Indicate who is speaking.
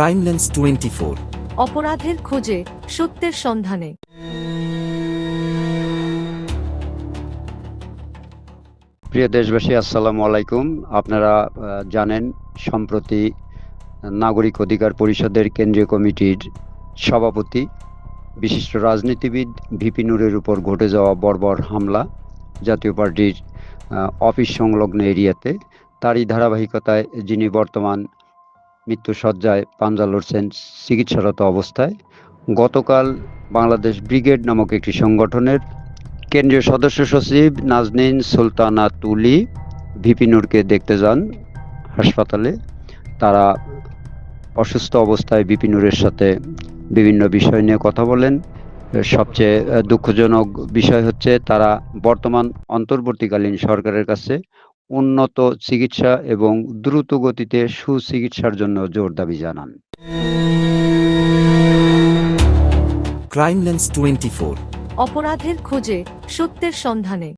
Speaker 1: Crime lens twenty four
Speaker 2: অপরাধের খোঁজে সত্যের সন্ধানে।
Speaker 3: প্রিয় দেশবাসী আসসালামু আলাইকুম। আপনারা জানেন সম্প্রতি নাগরিক অধিকার পরিষদের কেন্দ্রীয় কমিটির সভাপতি বিশিষ্ট রাজনীতিবিদ ভিপি নুরের উপর ঘটে যাওয়া বর্বর হামলা জাতীয় পার্টির অফিস সংলগ্ন এরিয়াতে তারই ধারাবাহিকতায় যিনি বর্তমান মৃত্যুসজ্জায় পাঞ্জা লড়ছেন চিকিৎসারত অবস্থায়। গতকাল বাংলাদেশ ব্রিগেড নামক একটি সংগঠনের কেন্দ্রীয় সদস্য সচিব নাজনীন সুলতানা তুলি ভিপি নূরকে দেখতে যান হাসপাতালে। তারা অসুস্থ অবস্থায় ভিপি নূরের সাথে বিভিন্ন বিষয় নিয়ে কথা বলেন। সবচেয়ে দুঃখজনক বিষয় হচ্ছে তারা বর্তমান অন্তর্বর্তীকালীন সরকারের কাছে উন্নত চিকিৎসা এবং দ্রুত গতিতে সুচিকিৎসার জন্য জোর দাবি জানান।
Speaker 1: Crime lens twenty four.
Speaker 2: অপরাধের খোঁজে সত্যের সন্ধানে।